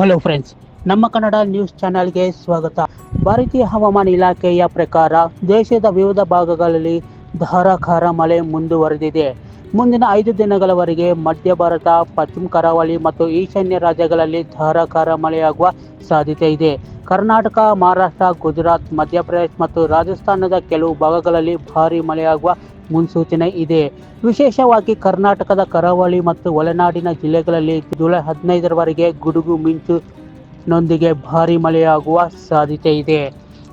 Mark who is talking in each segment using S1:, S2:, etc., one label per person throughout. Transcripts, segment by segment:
S1: Hello friends ನಮ್ಮ Kannada news ಚಾನೆಲ್ಗೆ ಸ್ವಾಗತ. ಭಾರತೀಯ ಹವಾಮಾನ ಇಲಾಖೆಯ ಪ್ರಕಾರ ದೇಶದ ವಿವಿಧ ಭಾಗಗಳಲ್ಲಿ ಧಾರಾಕಾರ ಮಳೆ ಮುಂದುವರೆದಿದೆ. ಮುಂದಿನ ಐದು ದಿನಗಳವರೆಗೆ ಮಧ್ಯ ಭಾರತ, ಪಶ್ಚಿಮ ಕರಾವಳಿ ಮತ್ತು ಈಶಾನ್ಯ ರಾಜ್ಯಗಳಲ್ಲಿ ಧಾರಾಕಾರ ಮಳೆಯಾಗುವ ಸಾಧ್ಯತೆ ಇದೆ. ಕರ್ನಾಟಕ, ಮಹಾರಾಷ್ಟ್ರ, ಗುಜರಾತ್, ಮಧ್ಯಪ್ರದೇಶ್ ಮತ್ತು ರಾಜಸ್ಥಾನದ ಕೆಲವು ಭಾಗಗಳಲ್ಲಿ ಭಾರೀ ಮಳೆಯಾಗುವ ಮುನ್ಸೂಚನೆ ಇದೆ. ವಿಶೇಷವಾಗಿ ಕರ್ನಾಟಕದ ಕರಾವಳಿ ಮತ್ತು ಒಳನಾಡಿನ ಜಿಲ್ಲೆಗಳಲ್ಲಿ ಜುಲೈ ಹದಿನೈದರವರೆಗೆ ಗುಡುಗು ಮಿಂಚು ನೊಂದಿಗೆ ಭಾರಿ ಮಳೆಯಾಗುವ ಸಾಧ್ಯತೆ ಇದೆ.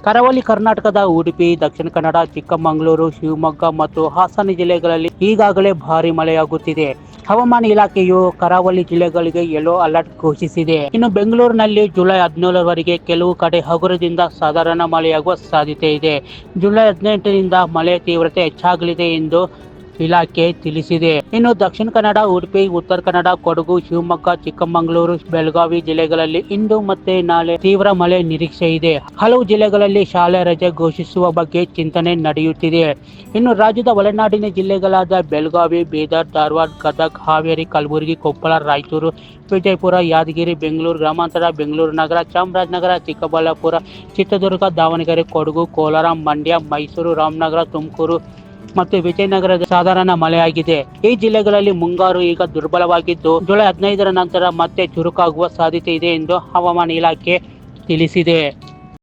S1: ಕರಾವಳಿ ಕರ್ನಾಟಕದ ಉಡುಪಿ, ದಕ್ಷಿಣ ಕನ್ನಡ, ಚಿಕ್ಕಮಗಳೂರು, ಶಿವಮೊಗ್ಗ ಮತ್ತು ಹಾಸನ ಜಿಲ್ಲೆಗಳಲ್ಲಿ ಈಗಾಗಲೇ ಭಾರಿ ಮಳೆಯಾಗುತ್ತಿದೆ. ಹವಾಮಾನ ಇಲಾಖೆಯು ಕರಾವಳಿ ಜಿಲ್ಲೆಗಳಿಗೆ ಯೆಲ್ಲೋ ಅಲರ್ಟ್ ಘೋಷಿಸಿದೆ. ಇನ್ನು ಬೆಂಗಳೂರಿನಲ್ಲಿ ಜುಲೈ ಹದಿನೇಳರವರೆಗೆ ಕೆಲವು ಕಡೆ ಹಗುರದಿಂದ ಸಾಧಾರಣ ಮಳೆಯಾಗುವ ಸಾಧ್ಯತೆ ಇದೆ. ಜುಲೈ ಹದಿನೆಂಟರಿಂದ ಮಳೆ ತೀವ್ರತೆ ಹೆಚ್ಚಾಗಲಿದೆ ಎಂದು ಇಲಾಖೆ ತಿಳಿಸಿದೆ. ಇನ್ನು ದಕ್ಷಿಣ ಕನ್ನಡ, ಉಡುಪಿ, ಉತ್ತರ ಕನ್ನಡ, ಕೊಡಗು, ಶಿವಮೊಗ್ಗ, ಚಿಕ್ಕಮಗಳೂರು, ಬೆಳಗಾವಿ ಜಿಲ್ಲೆಗಳಲ್ಲಿ ಇಂದು ಮತ್ತೆ ನಾಳೆ ತೀವ್ರ ಮಳೆ ನಿರೀಕ್ಷೆ ಇದೆ. ಹಲವು ಜಿಲ್ಲೆಗಳಲ್ಲಿ ಶಾಲೆ ರಜೆ ಘೋಷಿಸುವ ಬಗ್ಗೆ ಚಿಂತನೆ ನಡೆಯುತ್ತಿದೆ. ಇನ್ನು ರಾಜ್ಯದ ಒಳನಾಡಿನ ಜಿಲ್ಲೆಗಳಾದ ಬೆಳಗಾವಿ, ಬೀದರ್, ಧಾರವಾಡ, ಗದಗ, ಹಾವೇರಿ, ಕಲಬುರಗಿ, ಕೊಪ್ಪಳ, ರಾಯಚೂರು, ವಿಜಯಪುರ, ಯಾದಗಿರಿ, ಬೆಂಗಳೂರು, ಗ್ರಾಮಾಂತರ, ಬೆಂಗಳೂರು ನಗರ, ಚಾಮರಾಜನಗರ, ಚಿಕ್ಕಬಳ್ಳಾಪುರ, ಚಿತ್ರದುರ್ಗ, ದಾವಣಗೆರೆ, ಕೊಡಗು, ಕೋಲಾರ, ಮಂಡ್ಯ, ಮೈಸೂರು, ರಾಮನಗರ, ತುಮಕೂರು ಮತ್ತು ವಿಜಯನಗರದ ಸಾಧಾರಣ ಮಳೆಯಾಗಿದೆ. ಈ ಜಿಲ್ಲೆಗಳಲ್ಲಿ ಮುಂಗಾರು ಈಗ ದುರ್ಬಲವಾಗಿದ್ದು, ಜುಲೈ ಹದಿನೈದರ ನಂತರ ಮತ್ತೆ ಚುರುಕಾಗುವ ಸಾಧ್ಯತೆ ಇದೆ ಎಂದು ಹವಾಮಾನ ಇಲಾಖೆ ತಿಳಿಸಿದೆ.